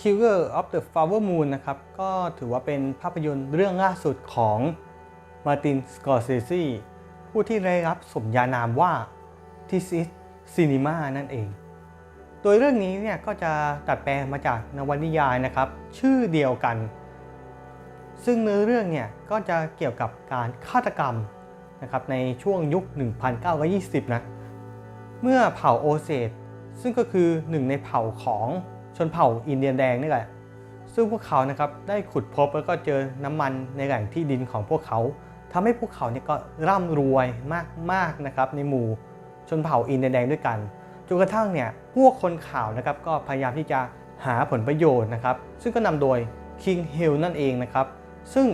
Killer of the Flower Moon นะครับ ก็ถือว่าเป็นภาพยนตร์เรื่องล่าสุดของมาร์ตินสกอร์เซซีผู้ที่ได้รับสมญานามว่า This is Cinema นั่นเอง โดยเรื่องนี้เนี่ยก็จะตัดแปลมาจากนวนิยายนะครับ ชื่อเดียวกัน ซึ่งเนื้อเรื่องเนี่ยก็จะเกี่ยวกับการฆาตกรรมนะครับในช่วงยุค 1920 นะ เมื่อเผ่าโอเซตซึ่งก็คือหนึ่งในเผ่าของ ชนเผ่าอินเดียนแดงนี่แหละ ซึ่งพวกเขานะครับได้ขุดพบแล้วก็เจอน้ำมันในแหล่งที่ดินของพวกเขาทำให้พวกเขาเนี่ยก็ร่ำรวยมากๆนะครับในหมู่ชนเผ่าอินเดียนแดงด้วยกันจนกระทั่งเนี่ยพวกคนข่าวนะครับก็พยายามที่จะหาผลประโยชน์นะครับ ซึ่งก็นำโดย King Hill นั่นเองนะครับ ซึ่ง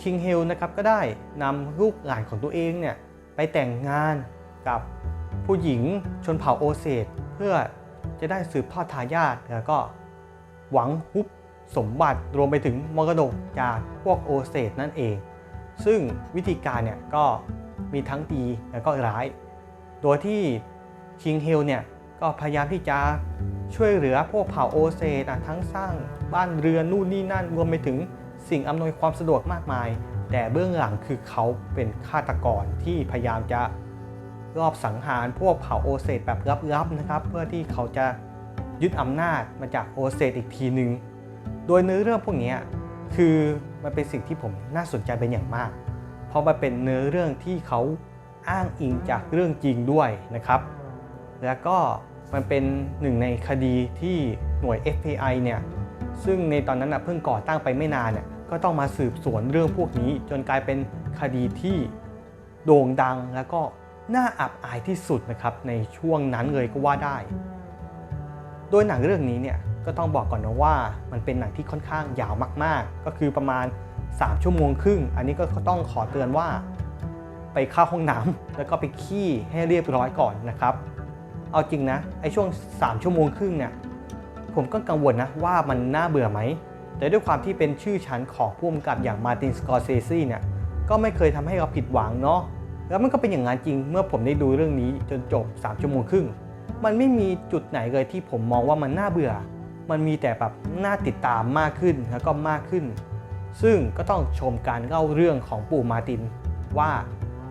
King Hill นะครับก็ได้นำลูกหลานของตัวเองเนี่ยไปแต่งงานกับผู้หญิงชนเผ่าโอเซตเพื่อ จะได้สืบทอดทายาทแล้วก็หวังฮุบสมบัติรวมไปถึงมรดกจากพวกโอเซตนั่นเอง ซึ่งวิธีการเนี่ยก็มีทั้งดีและก็ร้าย โดยที่ King Hill เนี่ยก็พยายามที่จะช่วยเหลือพวกเผ่าโอเซตอะทั้งสร้างบ้านเรือนนู่นนี่นั่นรวมไปถึงสิ่งอำนวยความสะดวกมากมาย แต่เบื้องหลังคือเขาเป็นฆาตกรที่พยายามจะ รอบสังหารพวกเผ่าโอเซตแบบลับๆนะครับ เพื่อที่เขาจะยึดอำนาจมาจากโอเซตอีกทีหนึ่งโดยเนื้อเรื่องพวกนี้คือมันเป็นสิ่งที่ผมน่าสนใจเป็นอย่างมาก เพราะมันเป็นเนื้อเรื่องที่เขาอ้างอิงจากเรื่องจริงด้วยนะครับ แล้วก็มันเป็นหนึ่งในคดีที่หน่วย FBI เนี่ยซึ่งในตอนนั้นนะเพิ่งก่อตั้งไปไม่นานเนี่ยก็ต้องมาสืบสวนเรื่องพวกนี้ จนกลายเป็นคดีที่โด่งดังแล้วก็ น่าอับอายที่สุดนะครับในช่วงนั้นเลยก็ว่าได้ โดยหนังเรื่องนี้เนี่ยก็ต้องบอกก่อนนะว่ามันเป็นหนังที่ค่อนข้างยาวมาก ๆ ก็คือประมาณ 3 ชั่วโมงครึ่ง อันนี้ก็ต้องขอเตือนว่า ไปเข้าห้องน้ำแล้วก็ไปขี้ให้เรียบร้อยก่อนนะครับ เอาจริงนะไอช่วง 3 ชั่วโมงครึ่งเนี่ยผมก็กังวลนะว่ามันน่าเบื่อไหม แต่ด้วยความที่เป็นชื่อชั้นของผู้กำกับอย่างมาตินสกอร์เซซีเนี่ยก็ไม่เคยทำให้เราผิดหวังเนาะ แล้วมันก็เป็นอย่างนั้นจริงเมื่อผมได้ดูเรื่องนี้จนจบ 3 ชั่วโมงครึ่ง มันไม่มีจุดไหนเลยที่ผมมองว่ามันน่าเบื่อ มันมีแต่แบบน่าติดตามมากขึ้นแล้วก็มากขึ้น ซึ่งก็ต้องชมการเล่าเรื่องของปู่มาติน ว่า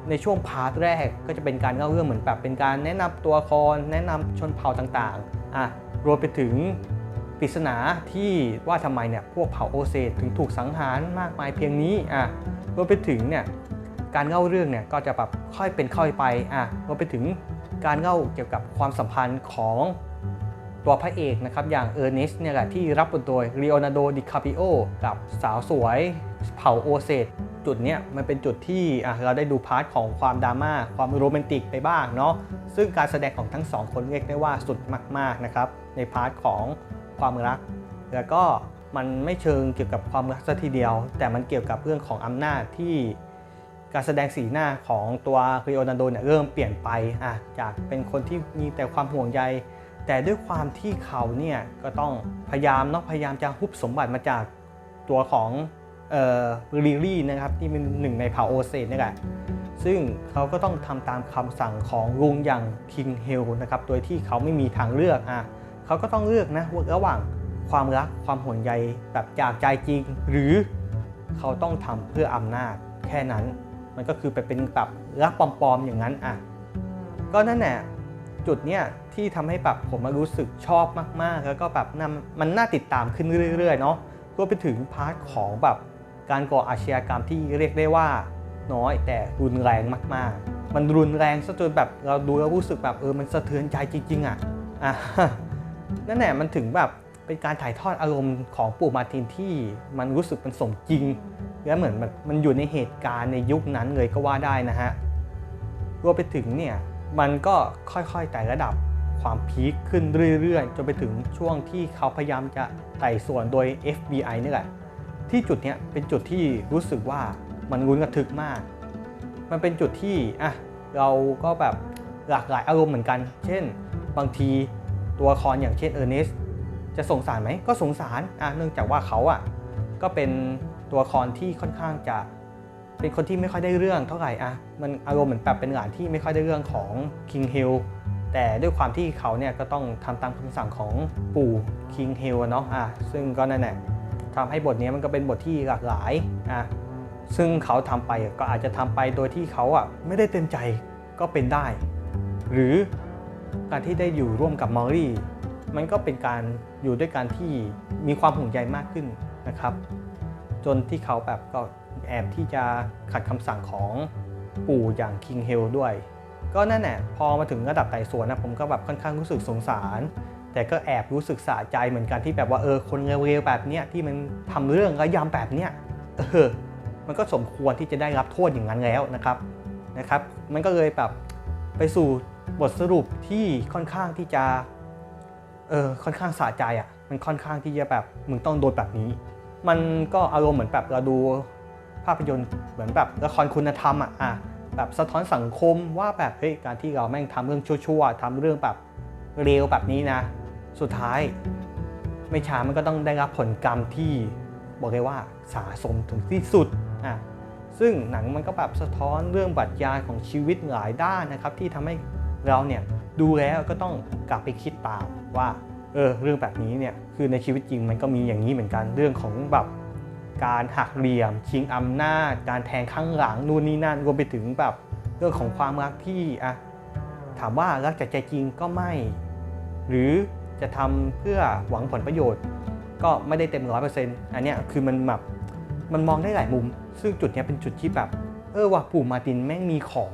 ในช่วงพาร์ทแรกก็จะเป็นการเล่าเรื่องเหมือนแบบเป็นการแนะนำตัวละครแนะนำชนเผ่าต่างๆอะรวมไปถึงปริศนาที่ว่าทำไมเนี่ยพวกเผ่าโอเซถึงถูกสังหารมากมายเพียงนี้อะรวมไปถึงเนี่ย การเล่าเรื่องเนี่ยก็จะแบบค่อยเป็นค่อยไปอะรวมไปถึงการเล่าเกี่ยวกับความสัมพันธ์ของตัวพระเอกนะครับอย่างเออร์เนสเนี่ยแหละที่รับบทโดยลีโอนาร์โดดิคาปิโอกับสาวสวยเผ่าโอเซตจุดเนี้ยมันเป็นจุดที่อะเราได้ดูพาร์ทของความดราม่าความโรแมนติกไปบ้างเนาะซึ่งการแสดงของทั้งสองคนเรียกได้ว่าสุดมากๆนะครับในพาร์ทของความรัก แล้วก็มันไม่เชิงเกี่ยวกับความรักซะทีเดียว แต่มันเกี่ยวกับเรื่องของอำนาจที่ การแสดงสีหน้าของตัวครีโอนาโดเนี่ยเริ่มเปลี่ยนไปอะจากเป็นคนที่มีแต่ความห่วงใย แต่ด้วยความที่เขาเนี่ยก็ต้องพยายามเนาะพยายามจะฮุบสมบัติมาจากตัวของเอ่อลิลี่นะครับที่เป็นหนึ่งในเผ่าโอเซนนี่แหละซึ่งเขาก็ต้องทำตามคำสั่งของลุงอย่างคิงเฮลนะครับโดยที่เขาไม่มีทางเลือกอะเขาก็ต้องเลือกนะระหว่างความรักความห่วงใยแบบจากใจจริง หรือเขาต้องทำเพื่ออำนาจแค่นั้น มันก็คือไปเป็นแบบรักปลอมๆอย่างนั้นอะก็นั่นแหละจุดเนี้ยที่ทำให้แบบผมมารู้สึกชอบมากๆ แล้วก็แบบนำมันน่าติดตามขึ้นเรื่อยๆเนาะรวมไปถึงพาร์ทของแบบการก่ออาชญากรรมที่เรียกได้ว่าน้อยแต่รุนแรงมากๆ มันรุนแรงซะจนแบบเราดูแล้วรู้สึกแบบเออมันสะเทือนใจจริงๆอะอะนั่นแหละมันถึงแบบเป็นการถ่ายทอดอารมณ์ของปู่มาร์ตินที่มันรู้สึกมันสมจริง และเหมือนแบบมันอยู่ในเหตุการณ์ในยุคนั้นเลยก็ว่าได้นะฮะรวมไปถึงเนี่ยมันก็ค่อยๆไต่ระดับความพีคขึ้นเรื่อยๆ จนไปถึงช่วงที่เขาพยายามจะไต่สวนโดย FBI นี่แหละ ที่จุดเนี้ยเป็นจุดที่รู้สึกว่ามันรุนกระทึกมาก มันเป็นจุดที่อะเราก็แบบหลากหลายอารมณ์เหมือนกัน เช่น บางทีตัวละครอย่างเช่นเออร์เนสจะสงสารไหมก็สงสารอะเนื่องจากว่าเขาอะก็เป็น ตัวละครที่ค่อนข้างจะเป็นคนที่ไม่ค่อยได้เรื่องเท่าไหร่อะมันอารมณ์เหมือนแบบเป็นหลานที่ไม่ค่อยได้เรื่องของ King Hill แต่ด้วยความที่เขาเนี่ยก็ต้องทำตามคำสั่งของปู่คิงเฮลเนาะอะซึ่งก็นั่นแหละทำให้บทนี้มันก็เป็นบทที่หลากหลายอะซึ่งเขาทำไปก็อาจจะทำไปโดยที่เขาอะไม่ได้เต็มใจก็เป็นได้ หรือการที่ได้อยู่ร่วมกับมอรี่มันก็เป็นการอยู่ด้วยกันที่มีความห่วงใยมากขึ้นนะครับ จนที่เขาแบบก็แอบที่จะขัดคำสั่งของปู่อย่างคิงเฮลด้วย ก็นั่นแหละพอมาถึงระดับไต่สวนนะผมก็แบบค่อนข้างรู้สึกสงสาร แต่ก็แอบรู้สึกสะใจเหมือนกันที่แบบว่าเออคนเร็วๆแบบเนี้ยที่มันทำเรื่องระยำแบบเนี้ยเออมันก็สมควรที่จะได้รับโทษอย่างนั้นแล้วนะครับนะครับ มันก็เลยแบบไปสู่บทสรุปที่ค่อนข้างที่จะเออค่อนข้างสะใจอะมันค่อนข้างที่จะแบบมึงต้องโดนแบบนี้ มันก็อารมณ์เหมือนแบบเราดูภาพยนตร์เหมือนแบบละครคุณธรรมอะอะแบบสะท้อนสังคมว่าแบบเฮ้ยการที่เราแม่งทำเรื่องชั่วๆทำเรื่องแบบเลวแบบนี้นะ สุดท้าย ไม่ช้ามันก็ต้องได้รับผลกรรมที่บอกเลยว่าสาสมถึงที่สุดอะซึ่งหนังมันก็แบบสะท้อนเรื่องปรัชญาของชีวิตหลายด้านนะครับ ที่ทำให้เราเนี่ยดูแล้วก็ต้องกลับไปคิดตามว่า เออเรื่องแบบนี้เนี่ยคือในชีวิตจริงมันก็มีอย่างนี้เหมือนกันเรื่องของแบบการหักเหลี่ยม ชิงอำนาจ การแทงข้างหลังนู่นนี่นั่นรวมไปถึงแบบเรื่องของความรักที่อะถามว่ารักจากใจจริงก็ไม่ หรือจะทำเพื่อหวังผลประโยชน์ ก็ไม่ได้เต็มร้อยเปอร์เซ็นต์อันเนี้ยคือมันแบบมันมองได้หลายมุม ซึ่งจุดเนี้ยเป็นจุดที่แบบ เออว่ะปู่มาตินแม่งมีของ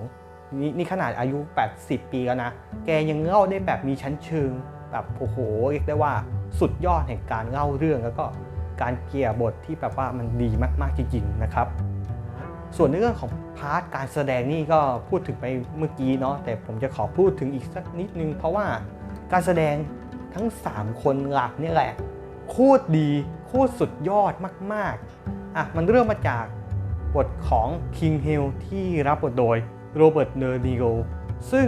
นี่นี่ขนาดอายุ 80 ปีแล้วนะ แกยังเล่าได้แบบมีชั้นเชิง แบบโอ้โหเรียกได้ว่าสุดยอดแห่งการเล่าเรื่อง แล้วก็การเกี่ยบทที่แบบว่ามันดีมากๆจริงๆนะครับ ส่วนในเรื่องของพาร์ทการแสดงนี่ก็พูดถึงไปเมื่อกี้เนาะแต่ผมจะขอพูดถึงอีกสักนิดนึง เพราะว่าการแสดงทั้ง 3 คนหลักนี่แหละโคตรดีโคตรสุดยอดมากๆอะมันเริ่มมาจากบทของ King Hill ที่รับบทโดยโรเบิร์ตเนอร์นิโกซึ่ง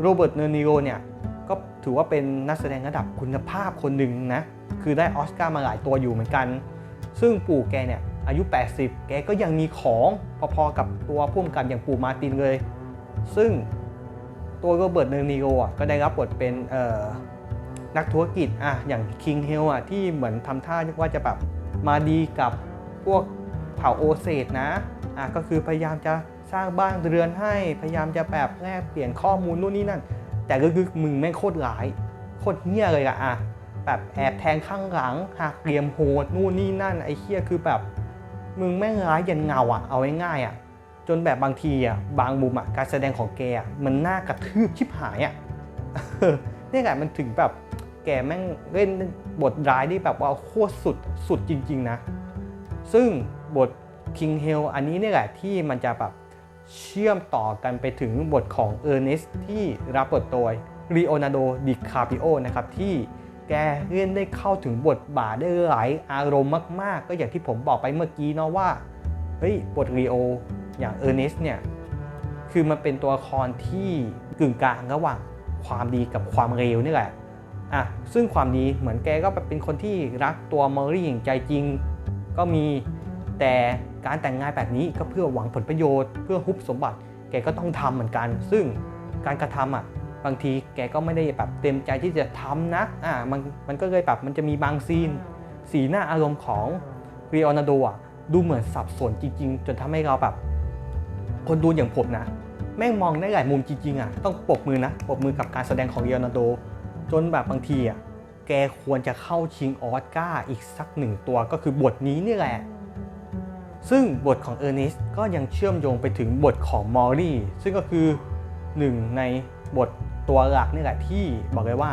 โรเบิร์ตเนอร์นิโกเนี่ย ถือว่าเป็นนักแสดงระดับคุณภาพคนหนึ่งนะ คือได้ออสการ์มาหลายตัวอยู่เหมือนกัน ซึ่งปู่แกเนี่ยอายุ 80 แกก็ยังมีของพอๆกับตัวพุ่มกับอย่างปู่มาตินเลย ซึ่งตัวโรเบิร์ตเนอร์นิโกอะก็ได้รับบทเป็นนักธุรกิจอะอย่างคิงเฮลอะที่เหมือนทำท่าว่าจะแบบมาดีกับพวกเผ่าโอเซตนะอะก็คือพยายามจะสร้างบ้านเรือนให้พยายามจะแบบแลกเปลี่ยนข้อมูลนู่นนี่นั่น แต่ก็คือมึงแม่งโคตรร้าย โคตรเหี้ยเลยอะอะแบบแอบแทงข้างหลังหักเหลี่ยมโหดนู่นนี่นั่นไอ้เหี้ยคือแบบ มึงแม่งร้ายยันเงาอะเอาง่ายๆอะจนแบบบางทีอะบางมุมอะการแสดงของแกอะมันน่ากระทืบชิบหายอะนี่แหละมันถึงแบบแกแม่งเล่นบทร้ายได้แบบว่าโคตรสุดสุดจริง ๆ นะ ซึ่งบท King Hell อันนี้นี่แหละที่มันจะแบบ เชื่อมต่อกันไปถึงบทของเออร์เนสที่รับบทโดยลีโอนาโดดิคาปิโอนะครับที่แกเล่นได้เข้าถึงบทบาทได้หลายอารมณ์มาก ๆ ก็อย่างที่ผมบอกไปเมื่อกี้เนาะว่าเฮ้ยบทลีโออย่างเออร์เนสเนี่ยคือมันเป็นตัวละครที่กึ่งกลางระหว่างความดีกับความเลวนี่แหละอะซึ่งความดีเหมือนแกก็เป็นคนที่รักตัวมอรี่อย่างใจจริง ก็มีแต่ การแต่งงานแบบนี้ก็เพื่อหวังผลประโยชน์ เพื่อฮุบสมบัติ แกก็ต้องทำเหมือนกัน ซึ่งการกระทำอะบางทีแกก็ไม่ได้แบบเต็มใจที่จะทำนะอะมันมันก็เลยแบบมันจะมีบางซีน สีหน้าอารมณ์ของเรียนาโดอะดูเหมือนสับสนจริง ๆ จนทำให้เราแบบ คนดูอย่างผมนะแม่งมองได้หลายมุมจริงๆอะต้องปรบมือนะปรบมือกับการแสดงของเรียนาโด จนแบบบางทีอะแกควรจะเข้าชิงออสการ์อีกสักหนึ่งตัวก็คือบทนี้นี่แหละ ซึ่งบทของเออร์เนสก็ยังเชื่อมโยงไปถึงบทของมอรี่ ซึ่งก็คือหนึ่งในบทตัวหลักนี่แหละที่บอกเลยว่า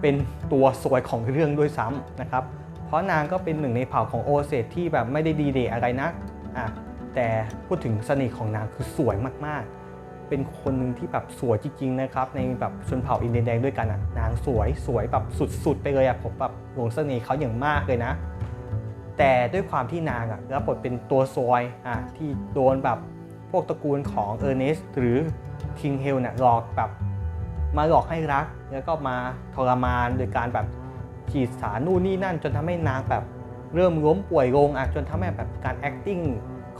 เป็นตัวสวยของเรื่องด้วยซ้ำนะครับ เพราะนางก็เป็นหนึ่งในเผ่าของโอเซตที่แบบไม่ได้ดีเดย์อะไรนะอะแต่พูดถึงเสน่ห์ของนางคือสวยมากๆ เป็นคนหนึ่งที่แบบสวยจริงๆนะครับ ในแบบชนเผ่าอินเดียแดงด้วยกันอะนางสวยสวยแบบสุดๆไปเลยอะผมแบบหลงเสน่ห์เขาอย่างมากเลยนะ แต่ด้วยความที่นางอะรับบทเป็นตัวซอยอะที่โดนแบบพวกตระกูลของเออร์เนสหรือคิงเฮลเนี่ยหลอกแบบมาหลอกให้รัก แล้วก็มาทรมานโดยการแบบฉีดสารนู่นนี่นั่น จนทำให้นางแบบเริ่มล้มป่วยลงอะจนทำให้แบบการ acting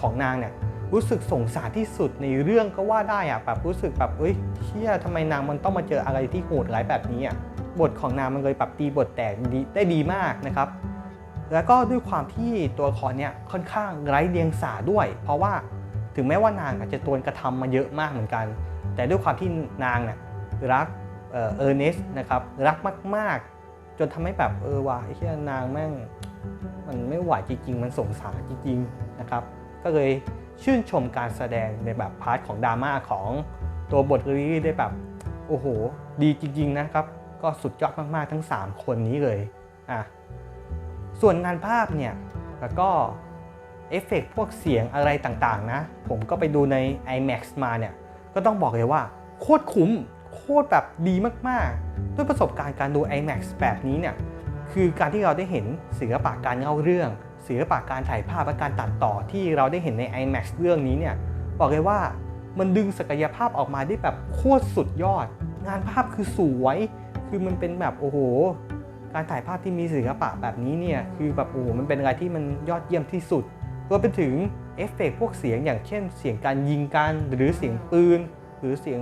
ของนางเนี่ยรู้สึกสงสารที่สุดในเรื่องก็ว่าได้อะแบบรู้สึกแบบเอ้ยเชี่ยทำไมนางมันต้องมาเจออะไรที่โหดร้ายแบบนี้อะบทของนางมันเลยปรับตีบทแตกได้ดีมากนะครับ แล้วก็ด้วยความที่ตัวละครเนี่ยค่อนข้างไร้เดียงสาด้วย เพราะว่าถึงแม้ว่านางอาจจะโดนกระทำมาเยอะมากเหมือนกัน แต่ด้วยความที่นางเนี่ยรักเออเออร์เนสนะครับรักมาก ๆ จนทำให้แบบเออว่ะไอ้เชี่นางแม่งมันไม่ไหวจริง ๆ มันสงสารจริง ๆ นะครับ ก็เลยชื่นชมการแสดงในแบบพาร์ทของดราม่าของตัวบทเรีได้แบบโอ้โห ดีจริง ๆ นะครับ ก็สุดยอดมาก ๆ ทั้ง 3 คนนี้เลยอะ ส่วนงานภาพเนี่ยแล้วก็เอฟเฟกต์พวกเสียงอะไรต่างๆนะ ผมก็ไปดูใน IMAX มาเนี่ยก็ต้องบอกเลยว่า โคตรคุ้ม โคตรแบบดีมากๆ ด้วยประสบการณ์การดู IMAX แบบนี้เนี่ยคือการที่เราได้เห็นศิลปะการเล่าเรื่องศิลปะการถ่ายภาพและการตัดต่อที่เราได้เห็นใน IMAX เรื่องนี้เนี่ยบอกเลยว่ามันดึงศักยภาพออกมาได้แบบโคตรสุดยอด งานภาพคือสวย คือมันเป็นแบบโอ้โห การถ่ายภาพที่มีศิลปะแบบนี้เนี่ยคือแบบโอ้โหมันเป็นอะไรที่มันยอดเยี่ยมที่สุดรวมไปถึงเอฟเฟกต์พวกเสียงอย่างเช่น เสียงการยิงกันหรือเสียงปืน หรือเสียง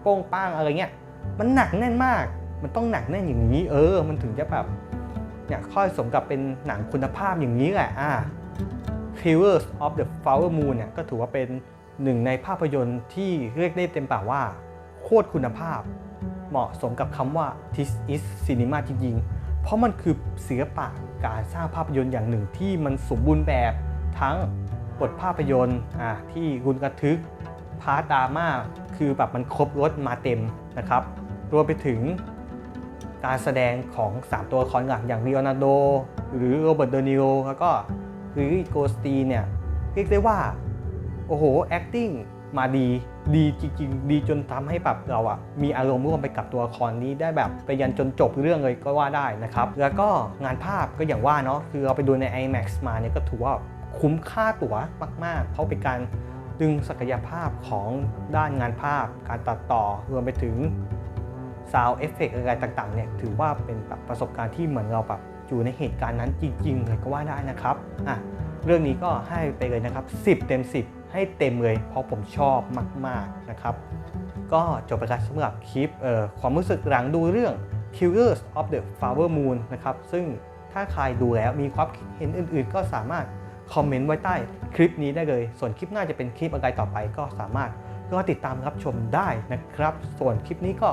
โป้งป้างอะไรเงี้ยมันหนักแน่นมาก มันต้องหนักแน่นอย่างนี้ เออ มันถึงจะแบบเนี่ยค่อยสมกับเป็นหนังคุณภาพอย่างนี้แหละอ่า Killers of the Flower Moon เนี่ยก็ถือว่าเป็นหนึ่งในภาพยนตร์ที่เรียกได้เต็มปากว่า โคตรคุณภาพ เหมาะสมกับคำว่า this is cinema จริงๆ เพราะมันคือศิลปะการสร้างภาพยนตร์อย่างหนึ่งที่มันสมบูรณ์แบบทั้งบทภาพยนตร์ที่รุนกระทึกพาร์ตดราม่าคือแบบมันครบรถมาเต็มนะครับรวมไปถึงการแสดงของ 3 ตัวละครหลักอย่างลีโอนาร์โด หรือโรเบิร์ตเดนิโรแล้วก็หริลลี่โกสตีเนี่ย เรียกได้ว่า โอ้โห acting มาดี ดีจริงๆ ดีจนทำให้แบบเราอะมีอารมณ์ร่วมไปกับตัวละครนี้ได้แบบไปยันจนจบเรื่องเลยก็ว่าได้นะครับ แล้วก็งานภาพก็อย่างว่าเนาะคือเราไปดูใน IMAX มาเนี่ยก็ถือว่าคุ้มค่าตั๋วมากๆ เพราะเป็นการดึงศักยภาพของด้านงานภาพ การตัดต่อรวมไปถึงซาวเอฟเฟกอะไรต่างๆเนี่ยถือว่าเป็นแบบประสบการณ์ที่เหมือนเราแบบอยู่ในเหตุการณ์นั้นจริงๆเลยก็ว่าได้นะครับอะเรื่องนี้ก็ให้ไปเลยนะครับ 10 เต็ม 10 ให้เต็มเลย เพราะผมชอบมาก ๆ นะครับ ก็จบไปแล้วสำหรับคลิปความรู้สึกหลังดูเรื่อง Killers of the Flower Moon นะครับ ซึ่งถ้าใครดูแล้วมีความคิดเห็นอื่น ๆ ก็สามารถคอมเมนต์ไว้ใต้คลิปนี้ได้เลย ส่วนคลิปหน้าจะเป็นคลิปอะไรต่อไปก็สามารถรอติดตามรับชมได้นะครับ ส่วนคลิปนี้ก็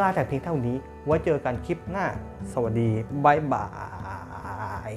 ลาแต่เพียงเท่านี้ ไว้เจอกันคลิปหน้า สวัสดีบ๊ายบาย